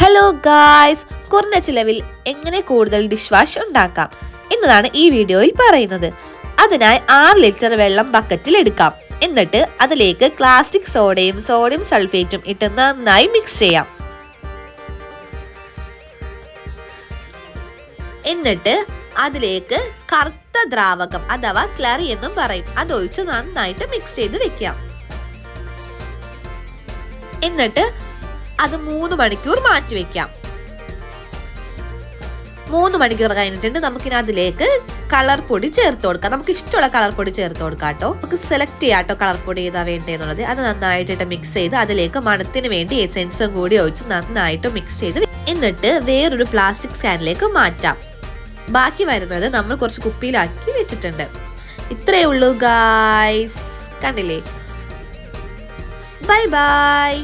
Hello guys കുറഞ്ഞ ചിലവിൽ എങ്ങനെ കൂടുതൽ ഡിഷ് വാഷ് ഉണ്ടാക്കാം എന്നതാണ് ഈ വീഡിയോയിൽ പറയുന്നത്. അതിനായി ആറ് ലിറ്റർ വെള്ളം ബക്കറ്റിൽ എടുക്കാം. എന്നിട്ട് അതിലേക്ക് പ്ലാസ്റ്റിക് സോഡയും സോഡിയം സൾഫേറ്റും ഇട്ട് നന്നായി മിക്സ് ചെയ്യാം. എന്നിട്ട് അതിലേക്ക് കറുത്ത ദ്രാവകം അഥവാ സ്ലറി എന്നും പറയും. അതൊഴിച്ച് നന്നായിട്ട് മിക്സ് ചെയ്ത് വെക്കാം. എന്നിട്ട് അത് മൂന്ന് മണിക്കൂർ മാറ്റി വെക്കാം. മൂന്ന് മണിക്കൂർ കഴിഞ്ഞിട്ടുണ്ട്. നമുക്കിനി അതിലേക്ക് കളർ പൊടി ചേർത്ത് കൊടുക്കാം. നമുക്ക് ഇഷ്ടമുള്ള കളർ പൊടി ചേർത്ത് കൊടുക്കാം കേട്ടോ. നമുക്ക് സെലക്ട് ചെയ്യാം കേട്ടോ കളർ പൊടി ഏതാ വേണ്ടതെന്നുള്ളത് അത് നന്നായിട്ട് മിക്സ് ചെയ്ത് അതിലേക്ക് മണത്തിന് വേണ്ടി എസെൻസും കൂടി ഒഴിച്ച് നന്നായിട്ട് മിക്സ് ചെയ്ത് എന്നിട്ട് വേറൊരു പ്ലാസ്റ്റിക് സ്റ്റാൻഡിലേക്ക് മാറ്റാം. ബാക്കി വരുന്നത് നമ്മൾ കുറച്ച് കുപ്പിയിലാക്കി വെച്ചിട്ടുണ്ട്. ഇത്രയേ ഉള്ളൂ ഗായ്സ് കണ്ടില്ലേ? Bye bye